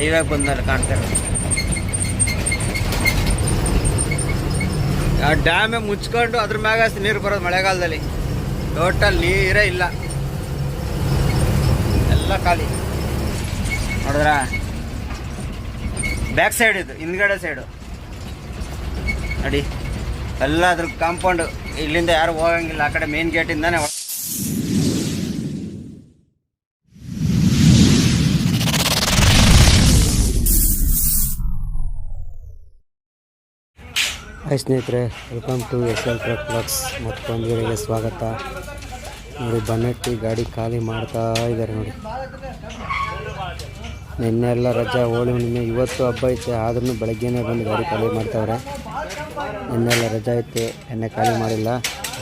ಹೈವೇಗೆ ಬಂದ್ಮೇಲೆ ಕಾಣ್ತಾರೆ ಆ ಡ್ಯಾಮೇ ಮುಚ್ಕೊಂಡು ಅದ್ರ ಮ್ಯಾಗ ನೀರು ಬರೋದು ಮಳೆಗಾಲದಲ್ಲಿ. ಟೋಟಲ್ ನೀರೇ ಇಲ್ಲ. ಎಲ್ಲ ಖಾಲಿ. ನೋಡಿದ್ರ? ಬ್ಯಾಕ್ ಸೈಡ್ ಇದು, ಹಿಂದ್ಗಡೆ ಸೈಡು. ನೋಡಿ. ಎಲ್ಲ ಅದ್ರ ಕಾಂಪೌಂಡ್ ಇಲ್ಲಿಂದ ಯಾರು ಹೋಗಂಗಿಲ್ಲ, ಆ ಕಡೆ ಮೇನ್ ಗೇಟಿಂದಾನೆ ಹಾಯ್ ಸ್ನೇಹಿತರೆ. Welcome to S L truck plux ಮತ್ತೊಂದು ವೀಡಿಯೋಗೆ ಸ್ವಾಗತ. ನೋಡಿ, ಬನ್ನಟ್ಟಿ ಗಾಡಿ ಖಾಲಿ ಮಾಡ್ತಾ ಇದ್ದಾರೆ ನೋಡಿ. ನಿನ್ನೆ ಎಲ್ಲ ರಜಾ ಹೋಳಿ ಹುಣ್ಣಿಮೆ, ಇವತ್ತು ಹಬ್ಬ ಐತೆ. ಆದ್ರೂ ಬೆಳಗ್ಗೆನೇ ಬಂದು ಗಾಡಿ ಖಾಲಿ ಮಾಡ್ತಾವ್ರೆ. ನಿನ್ನೆಲ್ಲ ರಜಾ ಐತೆ. ಎಣ್ಣೆ ಖಾಲಿ ಮಾಡಿಲ್ಲ.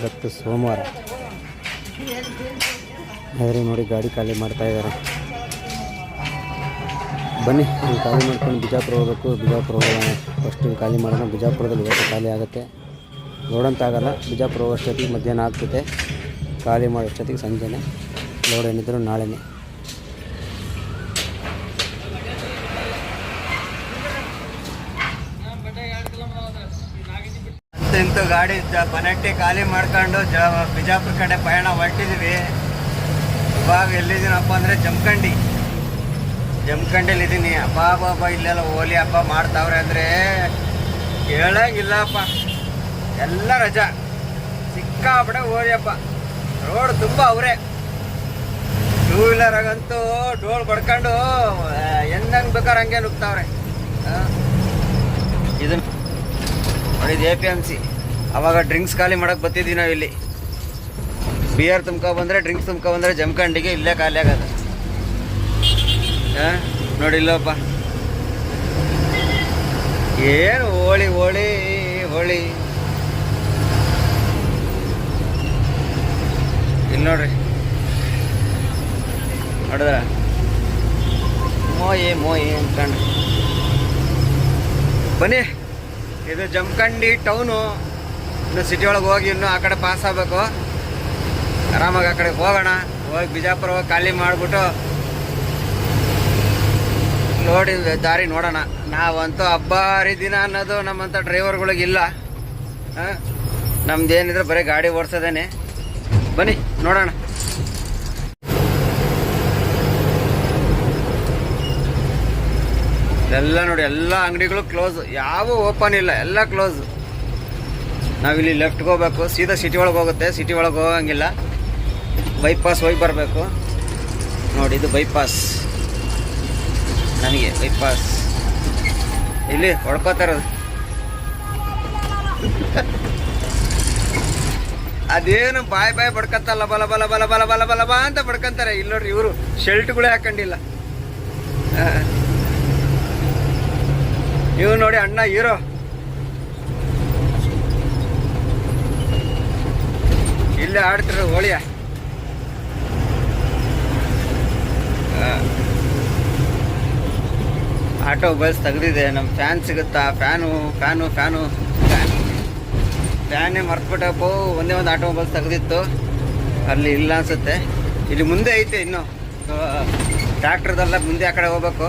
ಇವತ್ತು ಸೋಮವಾರ. ಆದರೆ ನೋಡಿ, ಗಾಡಿ ಖಾಲಿ ಮಾಡ್ತಾ ಇದ್ದಾರೆ. ಬನ್ನಿ ಇಲ್ಲಿ ಖಾಲಿ ಮಾಡ್ಕೊಂಡು ಬಿಜಾಪುರ ಹೋಗಬೇಕು. ಬಿಜಾಪುರ ಹೋಗೋಣ. ಫಸ್ಟ್ ಹಿಂಗೆ ಖಾಲಿ ಮಾಡೋಣ. ಬಿಜಾಪುರದಲ್ಲಿ ಇವತ್ತು ಖಾಲಿ ಆಗುತ್ತೆ. ನೋಡೋಂತಾಗಲ್ಲ ಬಿಜಾಪುರ ಹೋಗೋಷ್ಟೊತ್ತಿಗೆ ಮಧ್ಯಾಹ್ನ ಆಗ್ತೈತೆ. ಖಾಲಿ ಮಾಡೋಷ್ಟೊತ್ತಿಗೆ ಸಂಜೆನೇ. ಲೋಡ್ ಏನಿದ್ರು ನಾಳೆನೇ. ಇಂತು ಗಾಡಿ ಬನಟ್ಟಿ ಖಾಲಿ ಮಾಡ್ಕೊಂಡು ಜ ಬಿಜಾಪುರ ಕಡೆ ಪಯಣ ಹೊರಟಿದ್ವಿ. ಇವಾಗ ಎಲ್ಲಿದ್ದೀನಪ್ಪ ಅಂದರೆ ಜಮಖಂಡಿ. ಜಮಖಂಡಿಲಿ ಇದ್ದೀನಿ. ಅಪ್ಪ ಬಾಬಾ ಇಲ್ಲೆಲ್ಲ ಹೋಲಿ ಹಬ್ಬ ಮಾಡ್ತಾವ್ರೆ ಅಂದರೆ ಹೇಳಂಗಿಲ್ಲಪ್ಪ ಎಲ್ಲ ರಜಾ. ಸಿಕ್ಕಾಪಡೆ ಹೋಲಿ ಹಬ್ಬ. ರೋಡ್ ತುಂಬ ಅವರೇ. ಟೂ ವೀಲರಾಗಂತೂ ಡೋಲ್ ಬಡ್ಕೊಂಡು ಹೆಂಗಂಗೆ ಬೇಕಾದ್ರೆ ಹಂಗೆ ನುಗ್ತಾವ್ರೆ. ಇದನ್ನ ನೋಡಿದ ಎ ಪಿ ಎಂ ಸಿ ಅವಾಗ ಡ್ರಿಂಕ್ಸ್ ಖಾಲಿ ಮಾಡೋಕೆ ಬತ್ತಿದ್ದೀವಿ ನಾವು ಇಲ್ಲಿ ಬಿಯರ್ ತುಂಬ್ಕೊ ಬಂದರೆ ಡ್ರಿಂಕ್ಸ್ ತುಂಬ್ಕೊ ಬಂದರೆ ಜಮಖಂಡಿಗೆ ಇಲ್ಲೇ ಖಾಲಿ ಆಗೋದು ಹಾಂ ನೋಡಿಲ್ಲಪ್ಪ ಏನು ಹೋಳಿ ಹೋಳಿ ಹೋಳಿ. ಇಲ್ಲಿ ನೋಡ್ರಿ. ನೋಡಿದ್ರ? ಮೋಯಿ ಮೋಯಿ ಅಂತಕಂಡ್ರಿ ಬನ್ನಿ. ಇದು ಜಮಖಂಡಿ ಟೌನು. ಇನ್ನು ಸಿಟಿ ಒಳಗೆ ಹೋಗಿ ಇನ್ನು ಆ ಕಡೆ ಪಾಸ್ ಆಗಬೇಕು. ಆರಾಮಾಗಿ ಆ ಕಡೆ ಹೋಗೋಣ. ಹೋಗಿ ಬಿಜಾಪುರ ಹೋಗಿ ಖಾಲಿ ಮಾಡಿಬಿಟ್ಟು ನೋಡಿ, ದಾರಿ ನೋಡೋಣ. ನಾವಂತೂ ಹಬ್ಬ ಹರಿದಿನ ಅನ್ನೋದು ನಮ್ಮಂಥ ಡ್ರೈವರ್ಗಳಿಗಿಲ್ಲ ನಮ್ದೇನಿದ್ರೆ ಬರೀ ಗಾಡಿ ಓಡಿಸೋದೇನೆ. ಬನ್ನಿ, ನೋಡೋಣ. ಎಲ್ಲ ನೋಡಿ, ಎಲ್ಲ ಅಂಗಡಿಗಳು ಕ್ಲೋಸ್ ಯಾವ ಓಪನ್ ಇಲ್ಲ, ಎಲ್ಲ ಕ್ಲೋಸ್ ನಾವಿಲ್ಲಿ ಲೆಫ್ಟ್ಗೆ ಹೋಗ್ಬೇಕು. ಸೀದಾ ಸಿಟಿ ಒಳಗೆ ಹೋಗುತ್ತೆ. ಸಿಟಿ ಒಳಗೆ ಹೋಗಂಗಿಲ್ಲ. ಬೈಪಾಸ್ ಹೋಗಿ ಬರಬೇಕು. ನೋಡಿ, ಇದು ಬೈಪಾಸ್ ನನಗೆ ಬೈಪಾಸ್ ಇಲ್ಲಿ ಹೊಡ್ಕೋತಾರ ಅದೇನು ಬಾಯ್ ಬಾಯ್ ಬಡ್ಕತ್ತಲ್ಲ ಬಲ ಬಲ ಬಲ ಬಲ ಬಲ ಬಲ ಬಾ ಅಂತ ಬಡ್ಕಂತಾರೆ. ಇಲ್ಲಿ ನೋಡ್ರಿ ಇವರು ಶೆಲ್ಟ್ಗಳೇ ಹಾಕೊಂಡಿಲ್ಲ. ಇವ್ ನೋಡಿ ಅಣ್ಣ ಹೀರೋ. ಇಲ್ಲೇ ಆಡ್ತಿರೋ ಹೋಳಿಯ. Auto bus ತೆಗೆದಿದೆ. ನಮ್ಮ ಫ್ಯಾನ್ ಸಿಗುತ್ತಾ? ಫ್ಯಾನು ಫ್ಯಾನು ಫ್ಯಾನು ಫ್ಯಾನ್ ಫ್ಯಾನೇ ಮರ್ತ್ಬಿಟ್ಟಪ್ಪ. ಒಂದೇ ಒಂದು ಆಟೋ ಬಸ್ ತೆಗೆದಿತ್ತು. ಅಲ್ಲಿ ಇಲ್ಲ ಅನ್ಸುತ್ತೆ. ಇಲ್ಲಿ ಮುಂದೆ ಐತೆ ಇನ್ನು. ಟ್ರ್ಯಾಕ್ಟರ್ದೆಲ್ಲ ಮುಂದೆ ಆ ಕಡೆ ಹೋಗ್ಬೇಕು.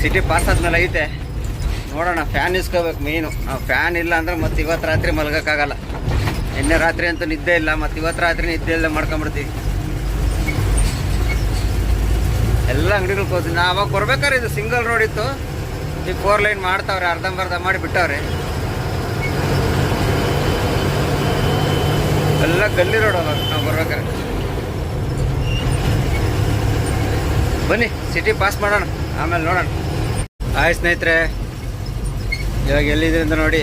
ಸಿಟಿ ಪಾಸ್ ಆದ್ಮೇಲೆ ಐತೆ. ನೋಡೋಣ ಫ್ಯಾನ್ ಇಸ್ಕೋಬೇಕು ಮೇನು ನಾವು ಫ್ಯಾನ್ ಇಲ್ಲ ಅಂದ್ರೆ ಮತ್ತೆ ಇವತ್ತು ರಾತ್ರಿ ಮಲ್ಗೋಕ್ಕಾಗಲ್ಲ. ನಿನ್ನೆ ರಾತ್ರಿ ಅಂತೂ ನಿದ್ದೆ ಇಲ್ಲ. ಮತ್ತೆ ಇವತ್ತು ರಾತ್ರಿ ನಿದ್ದೆ ಇಲ್ಲ ಮಾಡ್ಕೊಂಬಿಡ್ತೀವಿ ಎಲ್ಲ ಅಂಗಡಿಗಳು ಕ್ಲೋಸ್ ನಾ ಅವಾಗ ಬರ್ಬೇಕಾದ್ರೆ ಇದು ಸಿಂಗಲ್ ರೋಡ್ ಇತ್ತು. ಈ ಫೋರ್ ಲೈನ್ ಮಾಡ್ತಾವ್ರೆ, ಅರ್ಧಂಬರ್ಧ ಮಾಡಿ ಬಿಟ್ಟವ್ರೆ. ಎಲ್ಲ ಗಲ್ಲಿ ರೋಡ್ ಅವಾಗ ನಾವು ಬರ್ಬೇಕಾದ್ರೆ. ಬನ್ನಿ ಸಿಟಿ ಪಾಸ್ ಮಾಡೋಣ. ಆಮೇಲೆ ನೋಡೋಣ. ಆಯ್ ಸ್ನೇಹಿತರೆ, ಇವಾಗ ಎಲ್ಲಿದೆ ಅಂತ ನೋಡಿ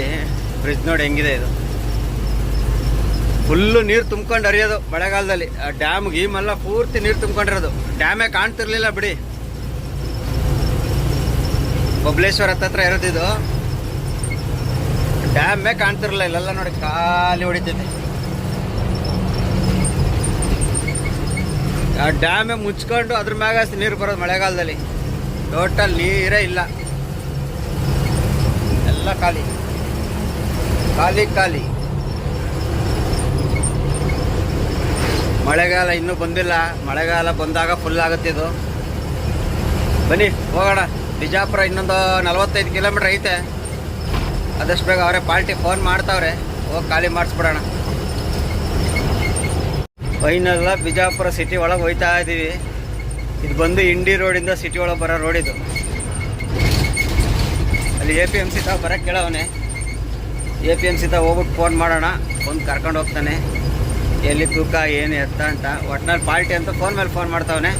ಬ್ರಿಡ್ಜ್ ನೋಡಿ ಹೆಂಗಿದೆ ಇದು. ಫುಲ್ಲು ನೀರು ತುಂಬ್ಕೊಂಡು ಹರಿಯೋದು ಮಳೆಗಾಲದಲ್ಲಿ. ಆ ಡ್ಯಾಮ್ ಗೀಮೆಲ್ಲ ಪೂರ್ತಿ ನೀರು ತುಂಬ್ಕೊಂಡಿರೋದು. ಡ್ಯಾಮೇ ಕಾಣ್ತಿರ್ಲಿಲ್ಲ ಬಿಡಿ. ಬಬ್ಲೇಶ್ವರ ಹತ್ತತ್ರ ಇರೋದಿದು. ಡ್ಯಾಮೇ ಕಾಣ್ತಿರಲಿಲ್ಲ, ಇಲ್ಲೆಲ್ಲ ನೋಡಿ ಖಾಲಿ ಹೊಡಿತೈತೆ ಆ ಡ್ಯಾಮೇ ಮುಚ್ಕೊಂಡು ಅದ್ರ ಮ್ಯಾಗ ನೀರು ಬರೋದು ಮಳೆಗಾಲದಲ್ಲಿ. ಟೋಟಲ್ ನೀರೇ ಇಲ್ಲ. ಎಲ್ಲ ಖಾಲಿ. ಖಾಲಿ ಖಾಲಿ. ಮಳೆಗಾಲ ಇನ್ನೂ ಬಂದಿಲ್ಲ. ಮಳೆಗಾಲ ಬಂದಾಗ ಫುಲ್ ಆಗುತ್ತೆ ಇದು. ಬನ್ನಿ, ಹೋಗೋಣ. ಬಿಜಾಪುರ ಇನ್ನೊಂದು ನಲವತ್ತೈದು ಕಿಲೋಮೀಟ್ರ್ ಐತೆ. ಆದಷ್ಟು ಬೇಗ ಅವರೇ ಪಾರ್ಟಿ ಫೋನ್ ಮಾಡ್ತಾವ್ರೆ. ಹೋಗಿ ಖಾಲಿ ಮಾಡಿಸ್ಬಿಡೋಣ. ಫೈನಲ್ಲ ಬಿಜಾಪುರ ಸಿಟಿ ಒಳಗೆ ಹೋಯ್ತಾ ಇದ್ದೀವಿ ಇದು ಬಂದು ಇಂಡಿ ರೋಡಿಂದ ಸಿಟಿ ಒಳಗೆ ಬರೋ ರೋಡ್ ಇದು. ಅಲ್ಲಿ ಎ ಪಿ ಎಂ ಸಿ ತಾವು ಬರೋಕ್ಕೆ ಕೇಳವನೆ. ಎ ಪಿ ಎಂ ಸಿ ತಾವು ಹೋಗ್ಬಿಟ್ಟು ಫೋನ್ ಮಾಡೋಣ. ಬಂದು ಕರ್ಕೊಂಡು ಹೋಗ್ತಾನೆ. ಎಲ್ಲಿ ತೂಕ, ಏನು ಎತ್ತ ಅಂತ. ಒಟ್ನಲ್ಲಿ ಪಾರ್ಟಿ ಅಂತ ಫೋನ್ ಮೇಲೆ ಫೋನ್ ಮಾಡ್ತಾವನೆ.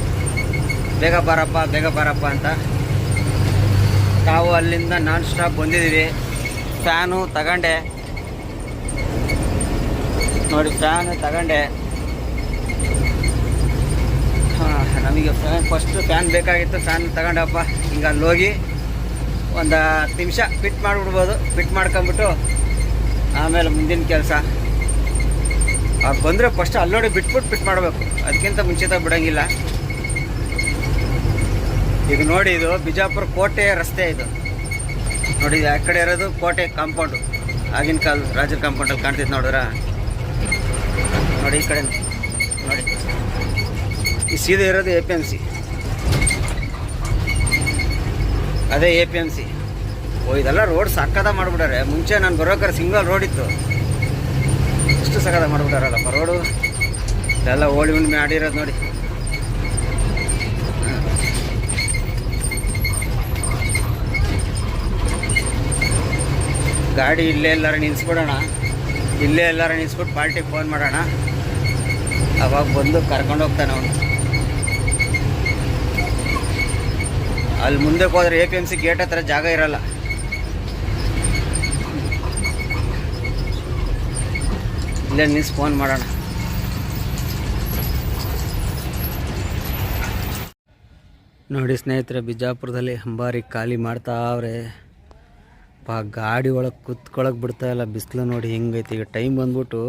ಬೇಗ ಬಾರಪ್ಪ ಬೇಗ ಬಾರಪ್ಪ ಅಂತ. ತಾವು ಅಲ್ಲಿಂದ ನಾನ್ ಸ್ಟಾಪ್ ಬಂದಿದ್ದೀವಿ. ಫ್ಯಾನು ತಗೊಂಡೆ. ನೋಡಿ ಫ್ಯಾನು ತಗೊಂಡೆ. ಹಾಂ, ನಮಗೆ ಫ್ಯಾನ್ ಫಸ್ಟ್ ಫ್ಯಾನ್ ಬೇಕಾಗಿತ್ತು. ಫ್ಯಾನ್ ತಗೊಂಡಪ್ಪ. ಹಿಂಗೆ ಅಲ್ಲಿ ಹೋಗಿ ಒಂದು ಹತ್ತು ನಿಮಿಷ ಫಿಟ್ ಮಾಡಿಬಿಡ್ಬೋದು. ಫಿಟ್ ಮಾಡ್ಕೊಂಬಿಟ್ಟು ಆಮೇಲೆ ಮುಂದಿನ ಕೆಲಸ. ಅವ್ರು ಬಂದರೆ ಫಸ್ಟ್ ಅಲ್ಲೋಡಿ ಬಿಟ್ಬಿಟ್ಟು ಫಿಟ್ ಮಾಡಬೇಕು. ಅದಕ್ಕಿಂತ ಮುಂಚಿತ ಬಿಡೋಂಗಿಲ್ಲ. ಈಗ ನೋಡಿ ಇದು ಬಿಜಾಪುರ ಕೋಟೆ ರಸ್ತೆ ಇದು. ನೋಡಿ ಆ ಕಡೆ ಇರೋದು ಕೋಟೆ ಕಾಂಪೌಂಡು ಆಗಿನ ಕಾಲ ರಾಜರ ಕಾಂಪೌಂಡಲ್ಲಿ ಕಾಣ್ತಿತ್ತು ನೋಡಿದ್ರ? ನೋಡಿ ಈ ಕಡೆ ನೋಡಿ. ಈ ಸೀದಾ ಇರೋದು ಎ ಪಿ ಎಂ ಸಿ ಅದೇ ಎ ಪಿ ಎಂ ಸಿ ಓ, ಇದೆಲ್ಲ ರೋಡ್ ಸಕ್ಕದ ಮಾಡಿಬಿಟ್ಟಾರೆ. ಮುಂಚೆ ನಾನು ಬರೋಕ್ರೆ ಸಿಂಗಲ್ ರೋಡ್ ಇತ್ತು. ಎಷ್ಟು ಸಗದ ಮಾಡಿಬಿಟ್ಟಾರಲ್ಲಪ್ಪ ರೋಡು ಎಲ್ಲ ಓಡಿ ಉಣ್ಮೆ ಮಾಡಿರೋದು ನೋಡಿ. ಗಾಡಿ ಇಲ್ಲೇ ಎಲ್ಲಾರು ನಿಲ್ಸ್ಬಿಡೋಣ. ಇಲ್ಲೇ ಎಲ್ಲಾರು ನಿಲ್ಲಿಸ್ಬಿಟ್ಟು ಪಾರ್ಟಿಗೆ ಫೋನ್ ಮಾಡೋಣ. ಅವಾಗ ಬಂದು ಕರ್ಕೊಂಡು ಹೋಗ್ತಾನೆ ಅವನು. ಅಲ್ಲಿ ಮುಂದಕ್ಕೆ ಹೋದ್ರೆ A P M C gate ಹತ್ರ ಜಾಗ ಇರಲ್ಲ. ಇಲ್ಲೇ ನಿಲ್ಸಿ ಫೋನ್ ಮಾಡೋಣ. ನೋಡಿ ಸ್ನೇಹಿತರೆ, ಬಿಜಾಪುರದಲ್ಲಿ ಅಂಬಾರಿ ಖಾಲಿ ಮಾಡ್ತಾವ್ರೆ ಪಾ ಗಾಡಿ ಒಳಗೆ ಕುತ್ಕೊಳಕ್ಕೆ ಬಿಡ್ತಾ ಇಲ್ಲ, ಬಿಸಿಲು ನೋಡಿ ಹೆಂಗೈತಿ. ಈಗ ಟೈಮ್ ಬಂದ್ಬಿಟ್ಟು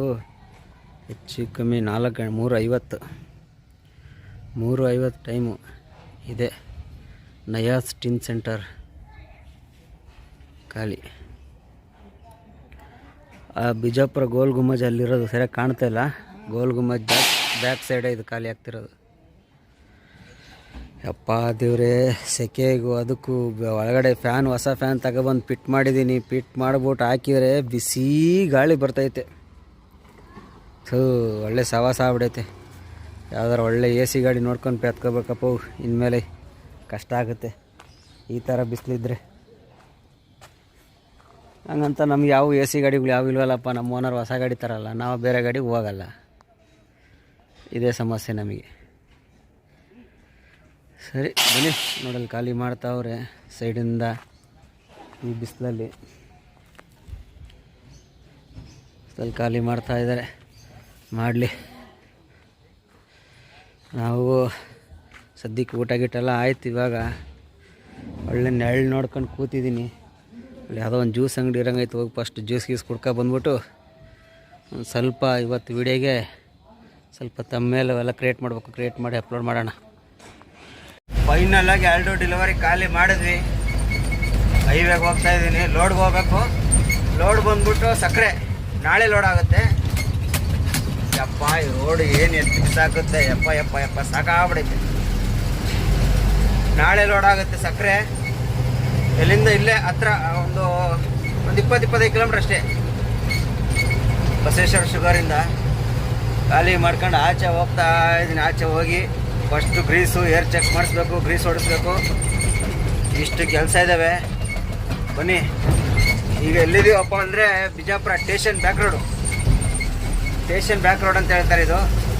ಹೆಚ್ಚು ಕಮ್ಮಿ ನಾಲ್ಕು ಗಂಟೆ ಮೂರು ಐವತ್ತು ಮೂರು ಐವತ್ತು ಟೈಮು ಇದೆ. ನಯಾಸ್ ಟಿನ್ ಸೆಂಟರ್ ಖಾಲಿ. ಬಿಜಾಪುರ ಗೋಲ್ ಗುಮ್ಮಜ್ ಅಲ್ಲಿರೋದು ಸರಿಯಾಗಿ ಕಾಣ್ತಾ ಇಲ್ಲ. ಗೋಲ್ ಗುಮ್ಮಜ್ ಬ್ಯಾಕ್ ಬ್ಯಾಕ್ ಸೈಡೇ ಇದು ಖಾಲಿ ಆಗ್ತಿರೋದು. ಯಪ್ಪ ದೇವ್ರೆ, ಸೆಕೆಗೂ ಅದಕ್ಕೂ ಒಳಗಡೆ ಫ್ಯಾನ್ ಹೊಸ ಫ್ಯಾನ್ ತಗೊಬಂದು ಪಿಟ್ ಮಾಡಿದ್ದೀನಿ ಪಿಟ್ ಮಾಡ್ಬಿಟ್ಟು ಹಾಕಿದರೆ ಬಿಸಿ ಗಾಳಿ ಬರ್ತೈತೆ. ಥೂ, ಒಳ್ಳೆ ಸವಾಸ ಆಗ್ಬಿಡೈತೆ. ಯಾವ್ದಾರು ಒಳ್ಳೆ ಎ ಸಿ ಗಾಡಿ ನೋಡ್ಕೊಂಡು ಪೆತ್ಕೋಬೇಕಪ್ಪ, ಇನ್ಮೇಲೆ ಕಷ್ಟ ಆಗುತ್ತೆ. ಈ ಥರ ಬಿಸಿಲಿದ್ರೆ. ಹಂಗಂತ ನಮ್ಗೆ ಯಾವ ಎ ಸಿ ಗಾಡಿಗಳು ಯಾವ ಇಲ್ವಲ್ಲಪ್ಪ, ನಮ್ಮ ಓನರ್ ಹೊಸ ಗಾಡಿ ತರಲ್ಲ, ನಾವು ಬೇರೆ ಗಾಡಿಗೆ ಹೋಗಲ್ಲ. ಇದೇ ಸಮಸ್ಯೆ ನಮಗೆ. ಸರಿ, ಬನ್ನಿ, ನೋಡಲ್ಲಿ ಖಾಲಿ ಮಾಡ್ತಾವ್ರೆ ಸೈಡಿಂದ ಈ ಬಿಸಿಲಲ್ಲಿ. ಸ್ವಲ್ಪ ಖಾಲಿ ಮಾಡ್ತಾ ಇದ್ದಾರೆ. ಮಾಡಲಿ. ನಾವು ಸದ್ಯಕ್ಕೆ ಊಟ ಗಿಟ್ಟೆಲ್ಲ ಆಯ್ತು ಇವಾಗ. ಒಳ್ಳೆ ನೆರಳು ನೋಡ್ಕೊಂಡು ಕೂತಿದ್ದೀನಿ. ಅಲ್ಲಿ ಯಾವುದೋ ಒಂದು ಜ್ಯೂಸ್ ಅಂಗಡಿ ಇರಂಗೈತೆ ಹೋಗಿ ಫಸ್ಟ್ ಜ್ಯೂಸ್ ಗೀಸ್ ಕುಡ್ಕೊ ಬಂದ್ಬಿಟ್ಟು ಒಂದು ಸ್ವಲ್ಪ ಇವತ್ತು ವಿಡಿಯೋಗೆ ಸ್ವಲ್ಪ ತಮ್ಮೇಲೆ ಅವೆಲ್ಲ ಕ್ರಿಯೇಟ್ ಮಾಡಬೇಕು ಕ್ರಿಯೇಟ್ ಮಾಡಿ ಅಪ್ಲೋಡ್ ಮಾಡೋಣ. ಫೈನಲ್ ಆಗಿ ಎರಡು ಡೆಲಿವರಿ ಖಾಲಿ ಮಾಡಿದ್ವಿ. ಹೈವೇಗೆ ಹೋಗ್ತಾ ಇದ್ದೀನಿ. ಲೋಡ್ಗೆ ಹೋಗ್ಬೇಕು. ಲೋಡ್ ಬಂದ್ಬಿಟ್ಟು ಸಕ್ಕರೆ. ನಾಳೆ ಲೋಡ್ ಆಗುತ್ತೆ. ಯಪ್ಪ, ಈ ರೋಡ್ ಏನು ಎತ್ತಿ ಸಾಕುತ್ತೆ ಯಪ್ಪ ಯಪ್ಪ ಯಪ್ಪ, ಸಾಕಾಗ್ಬಿಡೈತೆ. ನಾಳೆ ಲೋಡ್ ಆಗುತ್ತೆ ಸಕ್ಕರೆ. ಎಲ್ಲಿಂದ ಇಲ್ಲೇ ಹತ್ರ ಒಂದು ಒಂದು ಇಪ್ಪತ್ತು, ಇಪ್ಪತ್ತೈದು ಕಿಲೋಮೀಟ್ರ್ ಅಷ್ಟೇ. ಬಸವೇಶ್ವರ ಶುಗರಿಂದ ಖಾಲಿ ಮಾಡ್ಕೊಂಡು ಆಚೆ ಹೋಗ್ತಾ ಇದ್ದೀನಿ. ಆಚೆ ಹೋಗಿ ಫಸ್ಟು ಗ್ರೀಸು ಏರ್ ಚೆಕ್ ಮಾಡಿಸ್ಬೇಕು ಗ್ರೀಸ್ ಹೊಡಿಸ್ಬೇಕು. ಇಷ್ಟು ಕೆಲಸ ಇದ್ದಾವೆ ಬನ್ನಿ. ಈಗ ಎಲ್ಲಿದ್ದೀವಪ್ಪ ಅಂದರೆ Bijapur station back road station back road ಅಂತ ಹೇಳ್ತಾರೆ ಇದು.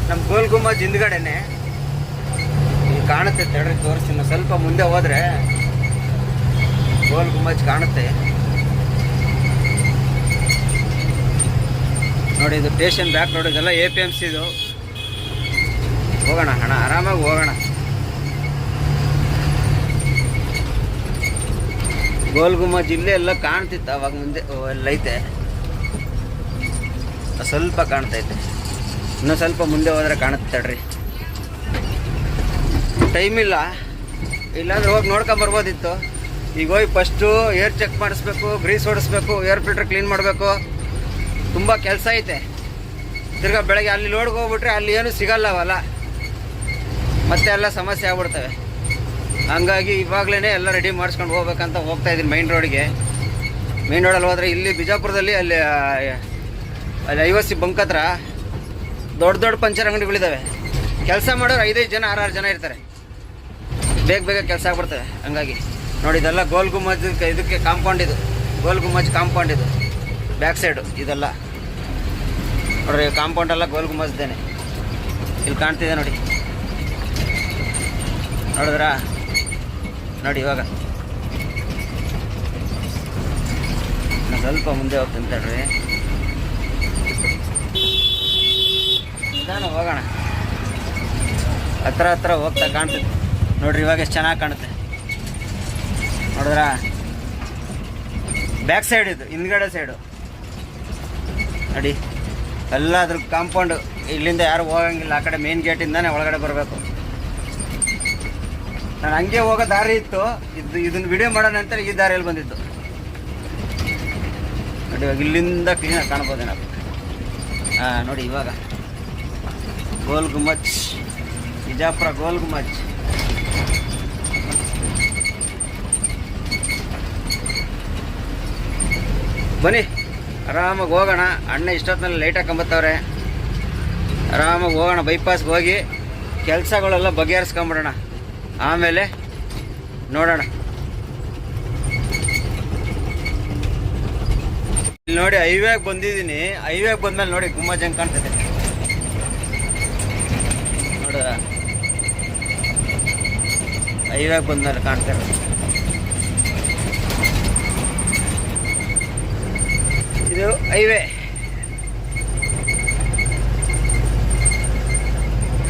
ನಮ್ಮ ಗೋಲ್ ಜಿಂದ್ಗಡೆನೆ. ಹಿಂದ್ಗಡೆನೆ ಇಲ್ಲಿ ಕಾಣುತ್ತೆ, ತಡ್ರಿ ತೋರಿಸ್ತೀನಿ. ಸ್ವಲ್ಪ ಮುಂದೆ ಹೋದರೆ ಗೋಲ್ ಗುಂಬಜ್ ಕಾಣುತ್ತೆ. ನೋಡಿ, ಇದು ಸ್ಟೇಷನ್ ಬ್ಯಾಕ್ ರೋಡ್ ಇದೆಲ್ಲ ಎ ಪಿ ಎಂ ಸಿ ಇದು. ಹೋಗೋಣ ಹಣ ಆರಾಮಾಗಿ ಹೋಗೋಣ. ಗೋಲ್ ಗುಮ್ಮಜ್ ಇಲ್ಲೇ ಎಲ್ಲ ಕಾಣ್ತಿತ್ತು, ಅವಾಗ ಮುಂದೆ ಎಲ್ಲೈತೆ ಸ್ವಲ್ಪ ಕಾಣ್ತೈತೆ ಇನ್ನೂ ಸ್ವಲ್ಪ ಮುಂದೆ ಹೋದ್ರೆ ಕಾಣುತ್ತೆ ತಡ್ರಿ. ಟೈಮ್ ಇಲ್ಲ. ಇಲ್ಲಾಂದ್ರೆ ಹೋಗಿ ನೋಡ್ಕೊಂಬರ್ಬೋದಿತ್ತು ಈಗ ಹೋಗಿ ಫಸ್ಟು ಏರ್ ಚೆಕ್ ಮಾಡಿಸ್ಬೇಕು ಗ್ರೀಸ್ ಹೊಡಿಸ್ಬೇಕು ಏರ್ ಫಿಲ್ಟರ್ ಕ್ಲೀನ್ ಮಾಡಬೇಕು. ತುಂಬ ಕೆಲಸ ಐತೆ. ತಿರ್ಗಾ ಬೆಳಗ್ಗೆ ಅಲ್ಲಿ ಲೋಡ್ಗೆ ಹೋಗ್ಬಿಟ್ರೆ ಅಲ್ಲಿ ಏನು ಸಿಗಲ್ಲವಲ್ಲ ಮತ್ತೆ ಎಲ್ಲ ಸಮಸ್ಯೆ ಆಗ್ಬಿಡ್ತವೆ. ಹಂಗಾಗಿ ಇವಾಗಲೇ ಎಲ್ಲ ರೆಡಿ ಮಾಡಿಸ್ಕೊಂಡು ಹೋಗ್ಬೇಕಂತ ಹೋಗ್ತಾ ಇದ್ದೀನಿ ಮೈನ್ ರೋಡಿಗೆ ಮೈನ್ ರೋಡಲ್ಲಿ ಹೋದರೆ ಇಲ್ಲಿ ಬಿಜಾಪುರದಲ್ಲಿ ಅಲ್ಲಿ ಅಲ್ಲಿ ಐವಸಿ ಬಂಕ್ ಹತ್ರ ದೊಡ್ಡ ದೊಡ್ಡ ಪಂಚರ್ ಅಂಗಡಿಗಳಿದ್ದಾವೆ ಕೆಲಸ ಮಾಡೋರು ಐದೈದು ಜನ ಆರಾರು ಜನ ಇರ್ತಾರೆ. ಬೇಗ ಬೇಗ ಕೆಲಸ ಆಗ್ಬಿಡ್ತವೆ. ಹಂಗಾಗಿ. ನೋಡಿ, ಇದೆಲ್ಲ ಗೋಲ್ ಗುಮ್ಮಜ್ ಇದಕ್ಕೆ ಕಾಂಪೌಂಡ್ ಇದು. ಗೋಲ್ ಗುಮ್ಮಜ್ ಕಾಂಪೌಂಡ್ ಇದು. ಬ್ಯಾಕ್ ಸೈಡು ಇದೆಲ್ಲ. ನೋಡ್ರಿ ಕಾಂಪೌಂಡ್ ಎಲ್ಲ ಗೋಲ್ ಗುಮ್ಮಜ್ದೇನೆ. ಇಲ್ಲಿ ಕಾಣ್ತಿದೆ ನೋಡಿ. ನೋಡಿದ್ರಾ? ನೋಡಿ, ಇವಾಗ. ನಾನು ಸ್ವಲ್ಪ ಮುಂದೆ ಹೋಗ್ತೀನಿ ತಡ್ರಿ. ಹೋಗೋಣ. ಹತ್ರ ಹತ್ರ ಹೋಗ್ತಾ ಕಾಣ್ತದೆ. ನೋಡ್ರಿ, ಇವಾಗ ಎಷ್ಟು ಚೆನ್ನಾಗಿ ಕಾಣುತ್ತೆ. ನೋಡಿದ್ರಾ? ಬ್ಯಾಕ್ ಸೈಡ್ ಇದು, ಹಿಂದ್ಗಡೆ ಸೈಡು ನೋಡಿ. ಎಲ್ಲ ಅದ್ರ ಕಾಂಪೌಂಡ್ ಇಲ್ಲಿಂದ ಯಾರು ಹೋಗಂಗಿಲ್ಲ, ಆ ಕಡೆ ಮೇನ್ ಗೇಟಿಂದಾನೆ ಒಳಗಡೆ ಬರಬೇಕು. ನಾನು ಹಂಗೆ ಹೋಗೋ ದಾರಿ ಇತ್ತು. ಇದು ಇದನ್ನ ವಿಡಿಯೋ ಮಾಡೋ ನಂತರ ಈ ದಾರಿಯಲ್ಲಿ ಬಂದಿತ್ತು ನೋಡಿ, ಇವಾಗ ಇಲ್ಲಿಂದ ಕ್ಲೀನಾಗಿ ಕಾಣ್ಬೋದು ನಾವು. ಹಾಂ ನೋಡಿ ಇವಾಗ. ಗೋಲ್ ಗುಮ್ಮಚ್ ಬಿಜಾಪುರ ಗೋಲ್ ಗುಮ್ಮಚ್ ಬನ್ನಿ. ಆರಾಮಾಗಿ ಹೋಗೋಣ. ಅಣ್ಣ ಇಷ್ಟೊತ್ತಿನಲ್ಲಿ ಲೈಟ್ ಹಾಕೊಂಬತ್ತವ್ರೆ. ಆರಾಮಾಗಿ ಹೋಗೋಣ ಬೈಪಾಸ್ಗೆ ಹೋಗಿ. ಕೆಲಸಗಳೆಲ್ಲ ಬಗೆಹರಿಸ್ಕೊಂಬಿಡೋಣ. ಆಮೇಲೆ ನೋಡೋಣ. ಇಲ್ಲಿ ನೋಡಿ ಹೈವೇಗೆ ಬಂದಿದ್ದೀನಿ. ಹೈವೇಗೆ ಬಂದಮೇಲೆ ನೋಡಿ ಗುಮ್ಮ ಜಂಗ್ ಕಾಣ್ತದೆ ನೋಡೋಣ ಹೈವೇಗೆ ಬಂದ್ಮೇಲೆ ಕಾಣ್ತಾ ಇದು ಹೈವೇ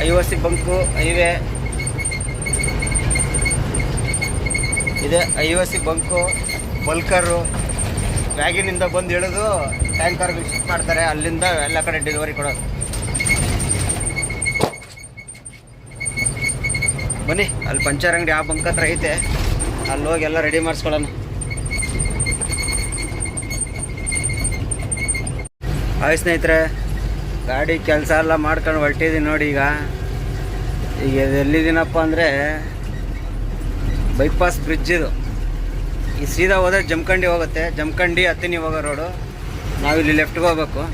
ಐವಸಿ ಬಂಕು ಹೈವೇ ಇದೆ ಐವಸಿ ಬಂಕು, ಬಲ್ಕರು. ವ್ಯಾಗಿನಿಂದ ಬಂದು ಇಳಿದು ಟ್ಯಾಂಕರ್ಗೆ ಶಿಫ್ಟ್ ಮಾಡ್ತಾರೆ. ಅಲ್ಲಿಂದ ಎಲ್ಲ ಕಡೆ ಡೆಲಿವರಿ ಕೊಡೋದು. ಬನ್ನಿ, ಅಲ್ಲಿ ಪಂಚರ್ ಅಂಗಡಿ ಆ ಬಂಕ್ ಹತ್ರ ಐತೆ. ಅಲ್ಲಿ ಹೋಗಿ ಎಲ್ಲ ರೆಡಿ ಮಾಡಿಸ್ಕೊಳ್ಳೋಣ. ಹಾಯ್ ಸ್ನೇಹಿತರೆ, ಗಾಡಿ ಕೆಲಸ ಎಲ್ಲ ಮಾಡ್ಕೊಂಡು ಹೊರಟಿದ್ದೀನಿ ನೋಡಿ ಈಗ. ಈಗ ಎಲ್ಲಿದ್ದೀನಪ್ಪ ಅಂದರೆ ಬೈಪಾಸ್ ಬ್ರಿಡ್ಜ್ ಇದು. ಈ ಸೀದಾ ಹೋದರೆ ಜಮಖಂಡಿ ಹೋಗುತ್ತೆ. ಜಮಖಂಡಿ ಹತ್ತಿನಿ ಹೋಗೋ ರೋಡು ನಾವಿಲ್ಲಿ ಲೆಫ್ಟ್ಗೆ ಹೋಗ್ಬೇಕು.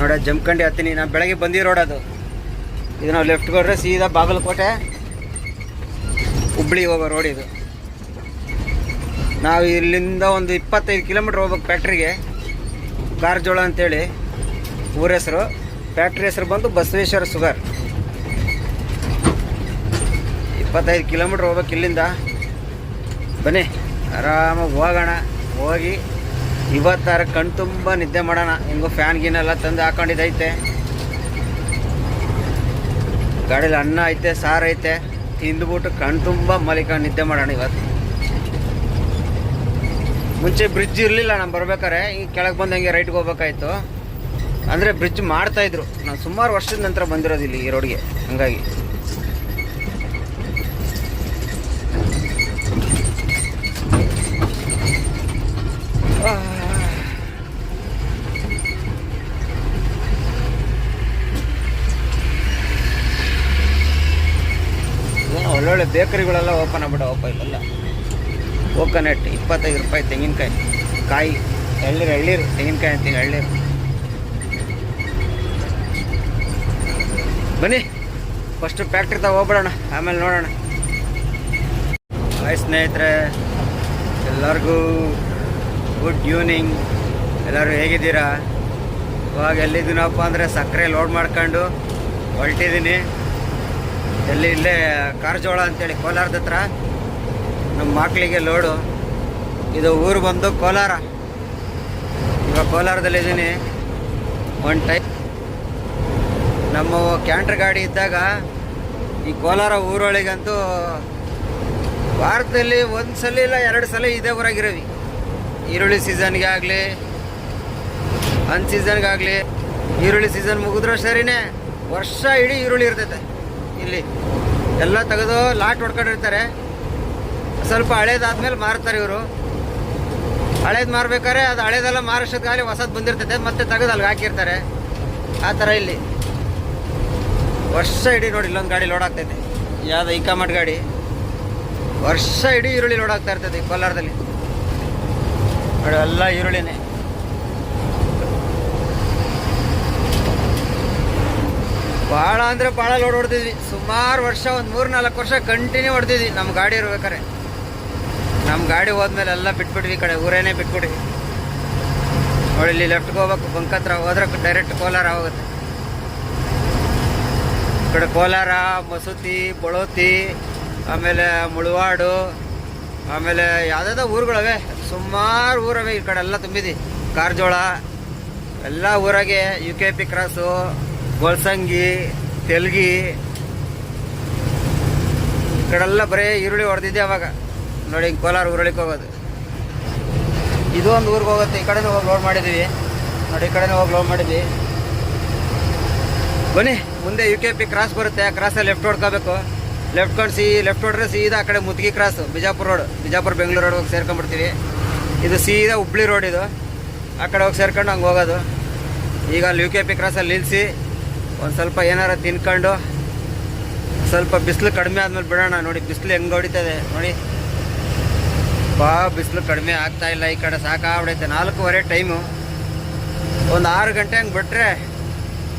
ನೋಡಿ, ಜಮಖಂಡಿ ಹತ್ತಿನಿ. ನಾವು ಬೆಳಗ್ಗೆ ಬಂದಿ ರೋಡ್ ಅದು. ಇದು ನಾವು ಲೆಫ್ಟ್ಗೆ ಹೋದ್ರೆ ಸೀದಾ ಬಾಗಲಕೋಟೆ, ಹುಬ್ಳಿ ಹೋಗೋ ರೋಡ್ ಇದು. ನಾವು ಇಲ್ಲಿಂದ ಒಂದು ಇಪ್ಪತ್ತೈದು ಕಿಲೋಮೀಟ್ರ್ ಹೋಗ್ಬೇಕು ಫ್ಯಾಕ್ಟ್ರಿಗೆ ಕಾರಜೋಳ ಅಂತೇಳಿ ಊರ ಹೆಸರು. ಫ್ಯಾಕ್ಟ್ರಿ ಹೆಸರು ಬಂದು ಬಸವೇಶ್ವರ ಸುಗರ್. ಇಪ್ಪತ್ತೈದು ಕಿಲೋಮೀಟ್ರ್ ಹೋಗ್ಬೇಕು ಇಲ್ಲಿಂದ. ಬನ್ನಿ, ಆರಾಮಾಗಿ ಹೋಗೋಣ. ಹೋಗಿ ಇವತ್ತಾರ ಕಣ್ಣು ತುಂಬ ನಿದ್ದೆ ಮಾಡೋಣ. ಹೆಂಗೋ ಫ್ಯಾನ್ ಗೀನೆಲ್ಲ ತಂದು ಹಾಕೊಂಡಿದ್ದೈತೆ. ಗಾಡೀಲಿ ಅನ್ನ ಐತೆ, ಸಾರು ಐತೆ. ತಿಂದ್ಬಿಟ್ಟು ಕಣ್ಣು ತುಂಬ ಮಲಿಕ ನಿದ್ದೆ ಮಾಡೋಣ ಇವತ್ತು. ಮುಂಚೆ ಬ್ರಿಡ್ಜ್ ಇರಲಿಲ್ಲ ನಾನು ಬರ್ಬೇಕಾರೆ, ಈಗ ಕೆಳಗೆ ಬಂದು ಹಂಗೆ ರೈಟ್ಗೆ ಹೋಗ್ಬೇಕಾಯ್ತು. ಅಂದರೆ ಬ್ರಿಡ್ಜ್ ಮಾಡ್ತಾಯಿದ್ರು ನಾನು ಸುಮಾರು ವರ್ಷದ ನಂತರ ಬಂದಿರೋದು ಇಲ್ಲಿ ಈ ರೋಡ್ಗೆ ಹಂಗಾಗಿ. ಒಳ್ಳೊಳ್ಳೆ ಬೇಕರಿಗಳೆಲ್ಲ ಓಪನ್ ಆಗ್ಬಿಟ್ಟವಪ್ಪ ಇಲ್ಲೆಲ್ಲ ಕೋಕೋನಟ್ ಇಪ್ಪತ್ತೈದು ರೂಪಾಯಿ ತೆಂಗಿನಕಾಯಿ. ಕಾಯಿ ಎಳ್ಳೀರು ಎಳ್ಳೀರು ತೆಂಗಿನಕಾಯಿ ಅಂತೀವಿ ಎಳ್ಳೀರು ಬನ್ನಿ ಫಸ್ಟು ಫ್ಯಾಕ್ಟ್ರಿ ತ ಹೋಗ್ಬಿಡೋಣ, ಆಮೇಲೆ ನೋಡೋಣ. ಹಾಯ್ ಸ್ನೇಹಿತರೆ, ಎಲ್ಲರಿಗೂ ಗುಡ್ ಈವ್ನಿಂಗ್ ಎಲ್ಲರೂ ಹೇಗಿದ್ದೀರಾ? ಇವಾಗ ಎಲ್ಲಿದ್ದೀನಪ್ಪ ಅಂದರೆ ಸಕ್ಕರೆ ಲೋಡ್ ಮಾಡ್ಕೊಂಡು ಹೊರಟಿದ್ದೀನಿ. ಎಲ್ಲಿ ಇಲ್ಲೇ, ಕಾರಜೋಳ ಅಂತೇಳಿ ಕೋಲಾರದ ಹತ್ರ. ನಮ್ಮ ಮಕ್ಕಳಿಗೆ ಲೋಡು. ಇದು ಊರು ಬಂದು ಕೋಲಾರ. ಇವಾಗ ಕೋಲಾರದಲ್ಲಿದ್ದೀನಿ ಒನ್ ಟೈಮ್ ನಮ್ಮ ಕ್ಯಾಂಟ್ರ್ ಗಾಡಿ ಇದ್ದಾಗ ಈ ಕೋಲಾರ ಊರೊಳಗಂತೂ ಭಾರತದಲ್ಲಿ ಒಂದು ಸಲ ಇಲ್ಲ, ಎರಡು ಸಲ ಇದೇ ಊರಾಗಿರೋವಿ. ಈರುಳ್ಳಿ ಸೀಸನ್ಗೆ ಆಗಲಿ ಅನ್ ಸೀಸನ್ಗಾಗಲಿ ಈರುಳ್ಳಿ ಸೀಸನ್ ಮುಗಿದ್ರೂ ಸರಿನೇ, ವರ್ಷ ಇಡೀ ಈರುಳ್ಳಿ ಇರ್ತೈತೆ. ಇಲ್ಲಿ ಎಲ್ಲ ತೆಗೆದು ಲಾಟ್ ಹೊಡ್ಕೊಂಡಿರ್ತಾರೆ. ಸ್ವಲ್ಪ ಹಳೇದಾದ್ಮೇಲೆ ಮಾರ್ತಾರೆ ಇವರು. ಹಳೇದು ಮಾರ್ಬೇಕಾದ್ರೆ ಅದು ಹಳೇದೆಲ್ಲ ಮಾರಷ್ಟೊತ್ತಿಗಾಗಲಿ ಹೊಸದು ಬಂದಿರ್ತೈತೆ ಮತ್ತೆ ತೆಗೆದು ಅಲ್ಲಿಗೆ ಹಾಕಿರ್ತಾರೆ. ಆ ಥರ ಇಲ್ಲಿ. ವರ್ಷ ಇಡೀ ನೋಡಿ ಇಲ್ಲೊಂದು ಗಾಡಿ ಲೋಡ್ ಆಗ್ತೈತೆ. ಯಾವ್ದು ಇಕಾಮಟ್ ಗಾಡಿ. ವರ್ಷ ಇಡೀ ಈರುಳ್ಳಿ ಲೋಡ್ ಆಗ್ತಾ ಇರ್ತದೆ ಕೋಲಾರದಲ್ಲಿ. ನೋಡಿ ಎಲ್ಲ ಈರುಳ್ಳಿನೇ. ಭಾಳ ಅಂದರೆ ಭಾಳ ಲೋಡ್ ಹೊಡೆದಿದ್ವಿ. ಸುಮಾರು ವರ್ಷ, ಒಂದು ಮೂರು ನಾಲ್ಕು ವರ್ಷ ಕಂಟಿನ್ಯೂ ಹೊಡೆದಿದ್ವಿ. ನಮ್ಮ ಗಾಡಿ ಇರ್ಬೇಕಾರೆ ನಮ್ಮ ಗಾಡಿ ಹೋದ್ಮೇಲೆ ಎಲ್ಲ ಬಿಟ್ಬಿಟ್ವಿ ಈ ಕಡೆ, ಊರೇನೇ ಬಿಟ್ಬಿಟ್ವಿ. ನೋಡಿ, ಇಲ್ಲಿ ಲೆಫ್ಟ್ಗೆ ಹೋಗ್ಬೇಕು, ಬಂಕ್ ಹತ್ರ ಹೋದ್ರೆ ಡೈರೆಕ್ಟ್ ಕೋಲಾರ ಹೋಗುತ್ತೆ. ಈ ಕಡೆ ಕೋಲಾರ, ಮಸೂತಿ, ಬಳೋತಿ, ಆಮೇಲೆ ಮುಳುವಾಡು, ಆಮೇಲೆ ಯಾವುದಾದ ಊರುಗಳವೆ. ಸುಮಾರು ಊರವೆ ಈ ಕಡೆ ಎಲ್ಲ ತುಂಬಿದಿ ಕಾರ್ಜೋಳ, ಎಲ್ಲ ಊರಾಗೆ U K P cross Golsangi, Telgi. ಈ ಕಡೆಲ್ಲ ಬರೀ ಈರುಳ್ಳಿ ಹೊಡೆದಿದ್ದೆ ಅವಾಗ. ನೋಡಿ ಕೋಲಾರ ಊರಳಿಗೆ ಹೋಗೋದು. ಇದು ಒಂದು ಊರಿಗೆ ಹೋಗುತ್ತೆ. ಈ ಕಡೆನೂ ಹೋಗಿ ಲೋಡ್ ಮಾಡಿದ್ದೀವಿ ನೋಡಿ, ಈ ಕಡೆನೂ ಹೋಗಿ ಲೋಡ್ ಮಾಡಿದ್ವಿ. ಬನ್ನಿ, ಮುಂದೆ ಯು ಕೆ ಪಿ ಕ್ರಾಸ್ ಬರುತ್ತೆ. ಆ ಕ್ರಾಸಲ್ಲಿ ಲೆಫ್ಟ್ ಹೊಡ್ಕೋಬೇಕು. ಲೆಫ್ಟ್ ಕೊಂಡು ಸಿ ಲೆಫ್ಟ್ ಹೊಡ್ರೆ ಸೀದಾ ಆ ಕಡೆ Mutgi cross Bijapur road Bijapur, Bengaluru road ಹೋಗಿ ಸೇರ್ಕೊಂಡ್ಬಿಡ್ತೀವಿ. ಇದು ಸೀದಾ ಹುಬ್ಳಿ ರೋಡ್ ಇದು. ಆ ಕಡೆ ಹೋಗಿ ಸೇರ್ಕೊಂಡು ಹಂಗೆ ಹೋಗೋದು. ಈಗ ಅಲ್ಲಿ ಯು ಕೆ ಪಿ ಕ್ರಾಸಲ್ಲಿ ನಿಲ್ಲಿಸಿ ಒಂದು ಸ್ವಲ್ಪ ಏನಾರು ತಿನ್ಕೊಂಡು, ಸ್ವಲ್ಪ ಬಿಸಿಲು ಕಡಿಮೆ ಆದಮೇಲೆ ಬಿಡೋಣ. ನೋಡಿ, ಬಿಸಿಲು ಹೆಂಗೆ ಹೊಡಿತದೆ. ನೋಡಿ. ಬಾ, ಬಿಸಿಲು ಕಡಿಮೆ ಆಗ್ತಾ ಇಲ್ಲ ಈ ಕಡೆ ಸಾಕಾಗ್ಬಿಡೈತೆ. ನಾಲ್ಕೂವರೆ ಟೈಮು. ಒಂದು ಆರು ಗಂಟೆ ಹಂಗೆ ಬಿಟ್ಟರೆ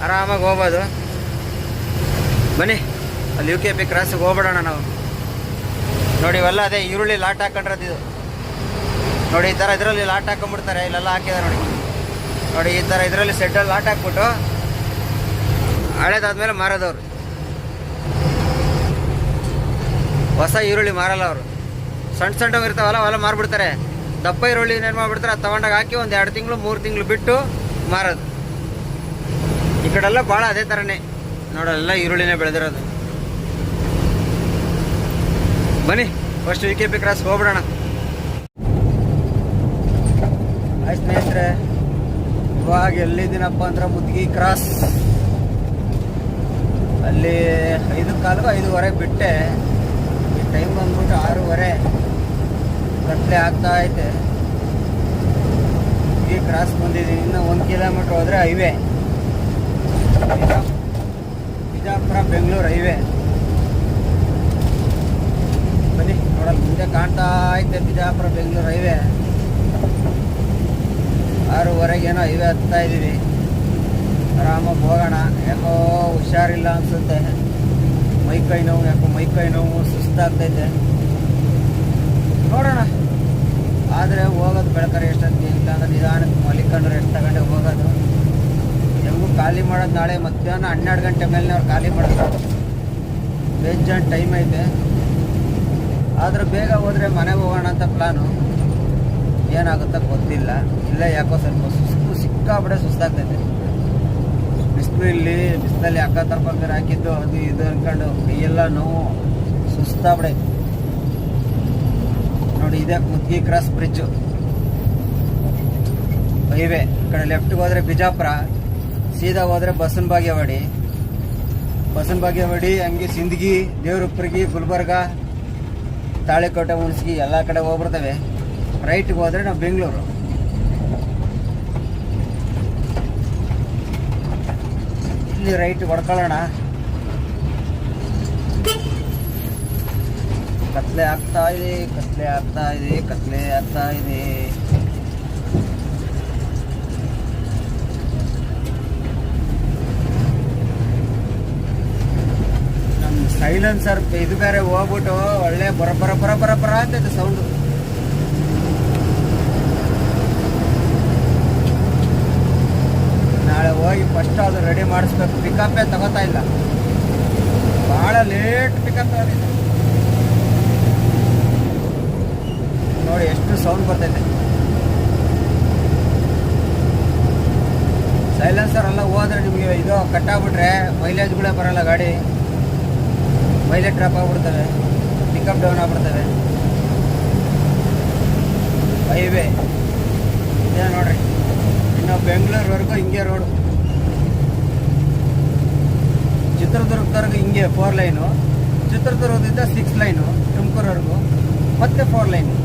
ಆರಾಮಾಗಿ ಹೋಗ್ಬೋದು. ಬನ್ನಿ, ಅಲ್ಲಿ ಯು ಕೆ ಪಿ ಕ್ರಾಸಿಗೆ ಹೋಗ್ಬಿಡೋಣ ನಾವು. ನೋಡಿ, ಇವೆಲ್ಲ ಅದೇ ಈರುಳ್ಳಿ ಲಾಟ್ ಹಾಕೊಂಡ್ರದ್ದು ಇದು. ನೋಡಿ, ಈ ಥರ ಇದರಲ್ಲಿ ಲಾಟ್ ಹಾಕೊಂಡ್ಬಿಡ್ತಾರೆ. ಇಲ್ಲೆಲ್ಲ ಹಾಕಿದೆ ನೋಡಿ. ನೋಡಿ, ಈ ಥರ ಇದರಲ್ಲಿ ಸೆಡ್ಡಲ್ಲಿ ಲಾಟ್ ಹಾಕ್ಬಿಟ್ಟು ಹಳೇದಾದ್ಮೇಲೆ ಮಾರೋದವ್ರು. ಹೊಸ ಈರುಳ್ಳಿ ಮಾರಲ್ಲ ಅವರು. ಸಣ್ಣ ಸಣ್ಣವ್ ಇರ್ತಾವಲ್ಲ, ಅವೆಲ್ಲ ಮಾರ್ಬಿಡ್ತಾರೆ. ದಪ್ಪ ಈರುಳ್ಳಿ ಏನು ಮಾಡ್ಬಿಡ್ತಾರೆ, ಅದು ತಗೊಂಡಾಗ ಹಾಕಿ ಒಂದು ಎರಡು ತಿಂಗಳು, ಮೂರು ತಿಂಗಳು ಬಿಟ್ಟು ಮಾರೋದು. ಈ ಕಡೆಲ್ಲ ಭಾಳ ಅದೇ ಥರನೇ ನೋಡಲ್ಲ ಈರುಳ್ಳಿನೇ ಬೆಳೆದಿರೋದು. ಬನ್ನಿ first V K P cross ಹೋಗ್ಬಿಡೋಣ. ಆಯ್ತು ಸ್ನೇಹಿತರೆ, ಇವಾಗ ಎಲ್ಲಿದ್ದೀನಪ್ಪ ಅಂದ್ರೆ ಮುದ್ಗಿ ಕ್ರಾಸ್ ಅಲ್ಲಿ ಐದು, ಕಾಲು ಐದುವರೆಗೆ ಬಿಟ್ಟೆ. ಟೈಮ್ ಬಂದ್ಬಿಟ್ಟು ಆರೂವರೆ ಗಟ್ಟಲೆ ಆಗ್ತಾ ಐತೆ. ಈ ಕ್ರಾಸ್ ಬಂದಿದ್ದೀನಿ. ಇನ್ನು ಒಂದು ಕಿಲೋಮೀಟ್ರ್ ಹೋದರೆ ಹೈವೇ ಬಿಜಾಪುರ, ಬೆಂಗಳೂರು ಹೈವೇ ಬನ್ನಿ ನೋಡಲ್ಲ ಮುಂದೆ ಕಾಣ್ತಾ ಐತೆ ಬಿಜಾಪುರ, ಬೆಂಗಳೂರು ಹೈವೇ ಆರೂವರೆಗೆ ಏನೋ ಹೈವೇ ಹತ್ತಾ ಇದ್ದೀವಿ ಆರಾಮಾಗಿ ಹೋಗೋಣ. ಯಾಕೋ ಹುಷಾರಿಲ್ಲ ಅನಿಸುತ್ತೆ. ಮೈ ಕೈ ನೋವು, ಯಾಕೋ ಮೈ ಕೈ ನೋವು. ಸುಸ್ತಾಗ್ತೈತೆ ನೋಡೋಣ. ಆದರೆ ಹೋಗೋದು ಬೆಳಕರೆ ಇಲ್ಲ ಅಂದ್ರೆ ನಿಧಾನಕ್ಕೆ ಮಲಿಕೊಂಡ್ರೆ ಎಷ್ಟು ತಗೊಂಡೆ ಹೋಗೋದು. ಹೆಂಗೂ ಖಾಲಿ ಮಾಡೋದು ನಾಳೆ ಮಧ್ಯಾಹ್ನ ಹನ್ನೆರಡು ಗಂಟೆ ಮೇಲೆ ಅವ್ರು ಖಾಲಿ ಮಾಡೋದು ಬೇಜಾನ್ ಟೈಮ್ ಐತೆ. ಆದರೆ ಬೇಗ ಹೋದರೆ ಮನೆಗೆ ಹೋಗೋಣ ಅಂತ ಪ್ಲಾನು ಏನಾಗುತ್ತೋ ಗೊತ್ತಿಲ್ಲ. ಇಲ್ಲ ಯಾಕೋ ಸ್ವಲ್ಪ ಸುಸ್ತು ಸಿಕ್ಕಾಬಿಡೆ ಸುಸ್ತಾಗ್ತೈತೆ. ಬಿಸಿಲು ಇಲ್ಲಿ, ಬಿಸಿಲಲ್ಲಿ ಅಕ್ಕ ತರ್ಬೇಕು ಹಾಕಿದ್ದು, ಅದು ಇದು ಅಂದ್ಕೊಂಡು ಕೈಯೆಲ್ಲ ನೋವು. ಸುಸ್ತಾಗ್ಬಿಡೈತೆ ನೋಡಿ, ಇದೆ ಮುದ್ಗಿ ಕ್ರಾಸ್ ಬ್ರಿಡ್ಜ್. ಹೈವೆ, ಈ ಕಡೆ ಲೆಫ್ಟ್ಗೆ ಹೋದ್ರೆ ಬಿಜಾಪುರ, ಸೀದಾ ಹೋದ್ರೆ ಬಸನ್ ಬಾಗೇವಾಡಿ ಬಸನ್ ಬಾಗೇವಾಡಿ ಹಂಗೆ ಸಿಂದಗಿ, ದೇವ್ರುಪ್ಪರಿಗೆ, ಗುಲ್ಬರ್ಗ, ತಾಳಿಕೋಟೆ, ಹುಣಸಗಿ, ಎಲ್ಲ ಕಡೆ ಹೋಗ್ಬಿಡ್ತವೆ. ರೈಟ್ಗೆ ಹೋದ್ರೆ ನಾವು ಬೆಂಗಳೂರು. ಇಲ್ಲಿ ರೈಟ್ ಹೊಡ್ಕೊಳ್ಳೋಣ. ಕತ್ಲೆ ಆಗ್ತಾ ಇದೆ, ಕತ್ಲೆ ಆಗ್ತಾ ಇದೆ, ಕತ್ಲೆ ಆಗ್ತಾ ಇದೆ. ನಮ್ಮ ಸೈಲೆನ್ಸರ್ ಇದು ಬೇರೆ ಹೋಗ್ಬಿಟ್ಟು ಒಳ್ಳೆ ಬರ ಬರ ಬರ ಬರ ಬರ ಅಂತ ಸೌಂಡು ನಾಳೆ ಹೋಗಿ ಫಸ್ಟ್ ಅದು ರೆಡಿ ಮಾಡಿಸ್ಬೇಕು. ಪಿಕಪ್ಪೇ ತಗೋತಾ ಇಲ್ಲ. ಭಾಳ ಲೇಟ್ ಪಿಕಪ್ ತಗೊಂಡಿದೆ ನೋಡಿ ಎಷ್ಟು ಸೌಂಡ್ ಬರ್ತೈತೆ. ಸೈಲೆನ್ಸರ್ ಎಲ್ಲ ಹೋದ್ರೆ ನಿಮಗೆ ಇದು ಕಟ್ಟಾಗ್ಬಿಟ್ರೆ ಮೈಲೇಜ್ಗಳೇ ಬರಲ್ಲ ಗಾಡಿ. ಮೈಲೇಜ್ ಡ್ರಾಪ್ ಆಗ್ಬಿಡ್ತವೆ. ಪಿಕಪ್ ಡೌನ್ ಆಗ್ಬಿಡ್ತವೆ. ಹೈವೇ ಇದೇ ನೋಡ್ರಿ. ಇನ್ನು ಬೆಂಗಳೂರುವರೆಗೂ ಹಿಂಗೆ ರೋಡು ಚಿತ್ರದುರ್ಗದವರೆಗೂ ಹಿಂಗೆ ಫೋರ್ ಲೈನು ಚಿತ್ರದುರ್ಗದಿಂದ ಸಿಕ್ಸ್ ಲೈನು ತುಮಕೂರವರೆಗೂ ಮತ್ತೆ ಫೋರ್ ಲೈನು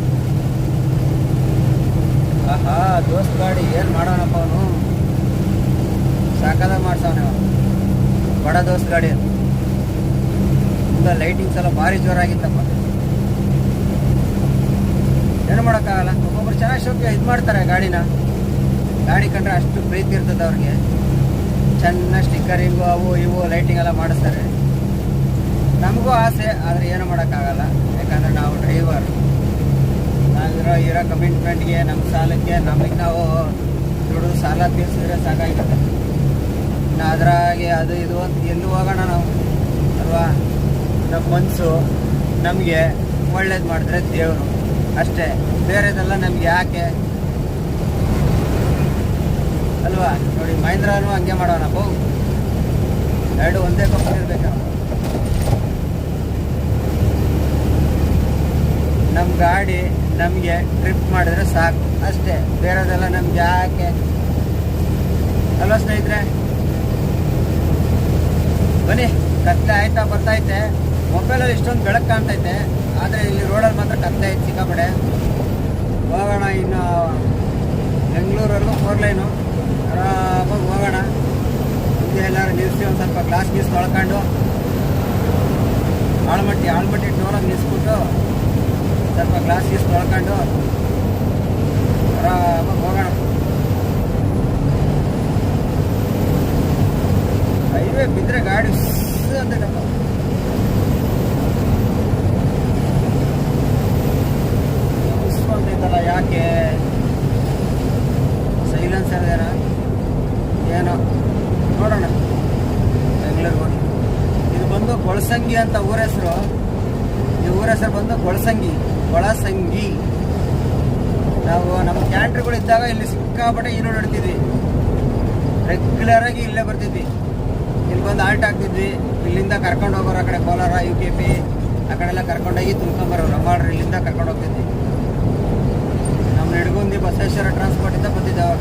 ಆಹಾ, ದೋಸ್ತ್ ಗಾಡಿ, ಏನು ಮಾಡೋಣಪ್ಪ ಅವನು? ಸಾಕಾದ ಮಾಡ್ಸವನೇ ಅವನು. ಬಡ ದೋಸ್ತ್ ಗಾಡಿ ಮುಂದೆ ಲೈಟಿಂಗ್ಸ್ ಎಲ್ಲ ಭಾರಿ ಜೋರಾಗಿತ್ತಪ್ಪ. ಏನು ಮಾಡೋಕ್ಕಾಗಲ್ಲ, ಒಬ್ಬೊಬ್ರು ಚೆನ್ನಾಗಿ ಶೋಕಿ, ಇದು ಮಾಡ್ತಾರೆ ಗಾಡಿನ. ಗಾಡಿ ಕಂಡ್ರೆ ಅಷ್ಟು ಪ್ರೀತಿ ಇರ್ತದೆ ಅವ್ರಿಗೆ. ಚೆನ್ನಾಗಿ ಸ್ಟಿಕ್ಕರಿಂಗು ಅವು ಇವು ಲೈಟಿಂಗ್ ಎಲ್ಲ ಮಾಡಿಸ್ತಾರೆ. ನಮಗೂ ಆಸೆ, ಆದರೆ ಏನು ಮಾಡೋಕ್ಕಾಗಲ್ಲ. ಯಾಕಂದರೆ ನಾವು ಡ್ರೈವರ್ ನಾವಿರೋ ಇರೋ ಕಮಿಟ್ಮೆಂಟ್ಗೆ ನಮ್ಮ ಸಾಲಕ್ಕೆ ನಮಗೆ ನಾವು ದುಡಿದು ಸಾಲ ತೀರಿಸಿದ್ರೆ ಸಾಕಾಗಿರುತ್ತೆ ಇನ್ನು ಅದ್ರಾಗೆ ಅದು ಇದು ಅಂತ ಎಲ್ಲೂ ಹೋಗೋಣ ನಾವು? ಅಲ್ವಾ? ನಮ್ಮ ಮನಸ್ಸು ನಮಗೆ ಒಳ್ಳೇದು ಮಾಡಿದ್ರೆ ದೇವರು. ಅಷ್ಟೇ. ಬೇರೆದೆಲ್ಲ ನಮ್ಗೆ ಯಾಕೆ? ಅಲ್ವಾ? ನೋಡಿ, ಮಹೇಂದ್ರನು ಹಂಗೆ ಮಾಡೋಣ. ಹೋಗು ಎರಡು ಒಂದೇ ಕಂಪನಿ ಇರ್ಬೇಕು? ನಮ್ಮ ಗಾಡಿ ನಮಗೆ ಟ್ರಿಪ್ ಮಾಡಿದ್ರೆ ಸಾಕು. ಅಷ್ಟೇ, ಬೇರೆದೆಲ್ಲ ನಮ್ಗೆ ಯಾಕೆ? ಅಲ್ವಾ ಸ್ನೇಹಿತರೆ? ಬನ್ನಿ, ಕತ್ತೆ ಆಯ್ತಾ ಬರ್ತೈತೆ ಮೊಬೈಲಲ್ಲಿ ಇಷ್ಟೊಂದು ಬೆಳಕು ಕಾಣ್ತೈತೆ ಆದರೆ ಇಲ್ಲಿ ರೋಡಲ್ಲಿ ಮಾತ್ರ ಕತ್ತೆ ಐತೆ ಸಿಕ್ಕಾಪಡೆ ಹೋಗೋಣ ಇನ್ನು. ಬೆಂಗಳೂರಲ್ಲೂ ಫೋರ್ ಲೈನು ಆರಾಮಾಗಿ ಹೋಗೋಣ. ಮುಂದೆ ಎಲ್ಲರೂ ನಿಲ್ಲಿಸಿ ಒಂದು ಸ್ವಲ್ಪ ಗ್ಲಾಸ್ ಗೀಸ್ ತೊಳ್ಕೊಂಡು. ಆಳ್ಮಟ್ಟಿ ಆಳ್ಮಟ್ಟಿ ಟೋಲಾಗಿ ನಿಲ್ಲಿಸ್ಬಿಟ್ಟು ಸ್ವಲ್ಪ ಗ್ಲಾಸ್ ಗೀಸ್ ತೊಳ್ಕೊಂಡು ಆರಾಮಾಗಿ ಹೋಗೋಣ. ಹೈವೇ ಬಿದ್ದರೆ ಗಾಡಿ ಅಂತ ಅಂತೈತಪ್ಪ ಉಸ್ಸು ಅಂತೈತಲ್ಲ ಯಾಕೆ ಸೈಲೆನ್ಸರ್ ಏನ ಏನೋ ನೋಡೋಣ ಬೆಂಗಳೂರಿಗೆ ಹೋಗಿ ಇದು ಬಂದು ಕೊಳಸಂಗಿ ಅಂತ ಊರ ಹೆಸರು ಈ ಊರ ಹೆಸರು ಬಂದು ಕೊಳಸಂಗಿ ಕೊಳಸಂಗಿ ನಾವು ನಮ್ಮ ಕ್ಯಾಂಟ್ರಿಗಳು ಇದ್ದಾಗ ಇಲ್ಲಿ ಸಿಕ್ಕಾಪಟ್ಟೆ ಈರು ನಡ್ತಿದ್ವಿ. ರೆಗ್ಯುಲರ್ ಆಗಿ ಇಲ್ಲೇ ಬರ್ತಿದ್ವಿ. ಇಲ್ಲಿ ಬಂದು ಆಲ್ಟ್ ಆಗ್ತಿದ್ವಿ. ಇಲ್ಲಿಂದ ಕರ್ಕೊಂಡು ಹೋಗೋರು ಆ ಕಡೆ ಕೋಲಾರ ಯು ಕೆ ಪಿ ಆ ಕಡೆ ಎಲ್ಲ ಕರ್ಕೊಂಡೋಗಿ ತುಂಬ್ಕೊಂಬರೋರು. ರಮಾಡ್ರು ಇಲ್ಲಿಂದ ಕರ್ಕೊಂಡು ಹೋಗ್ತಿದ್ವಿ. ನಮ್ಮ ನಡ್ಗುಂದಿ ಬಸವೇಶ್ವರ ಟ್ರಾನ್ಸ್ಪೋರ್ಟ್ ಇಂದ ಬಂದಿದ್ದೆ ಅವಾಗ.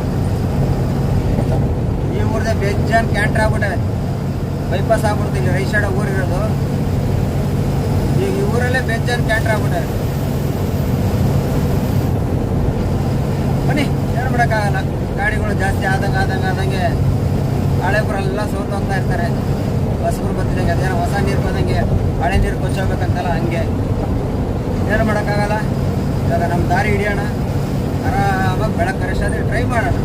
ಈ ಊರ್ದೆ ಬೇಜಾನ್ ಕ್ಯಾಂಟ್ರ್ ಆಗ್ಬಿಟ್ಟೆ ಬೈಪಾಸ್ ಆಗ್ಬಿಡ್ತು ಇಲ್ಲಿ ರೈಟ್ ಸೈಡ್ ಊರಿರೋದು. ಈಗ ಈ ಊರಲ್ಲೇ ಬೇಜಾನ್ ಕ್ಯಾಂಟ್ರ್ ಆಗ್ಬಿಟ್ಟವೆ ಬನ್ನಿ ಏನು ಮಾಡೋಕ್ಕಾಗಲ್ಲ ಗಾಡಿಗಳು ಜಾಸ್ತಿ ಆದಂಗೆ ಆದಂಗೆ ಆದಂಗೆ ಹಳೆಬ್ರೆಲ್ಲ ಸೋತು ಹೋಗ್ತಾ ಇರ್ತಾರೆ. ಹೊಸಬ್ರು ಬರ್ತಿದ್ದಂಗೆ ಅದೇನೋ ಹೊಸ ನೀರು ಬಂದಂಗೆ ಹಳೆ ನೀರು ಕೊಚ್ಚೋಗ್ಬೇಕಂತಲ್ಲ ಹಂಗೆ. ಏನು ಮಾಡೋಕ್ಕಾಗಲ್ಲ ಇವಾಗ ನಮ್ಮ ದಾರಿ ಹಿಡಿಯೋಣ. ಆರಾಮಾಗಿ ಬೆಳಗ್ಗೆ ಕರೆಕ್ಟಾದ್ರೆ ಟ್ರೈ ಮಾಡೋಣ.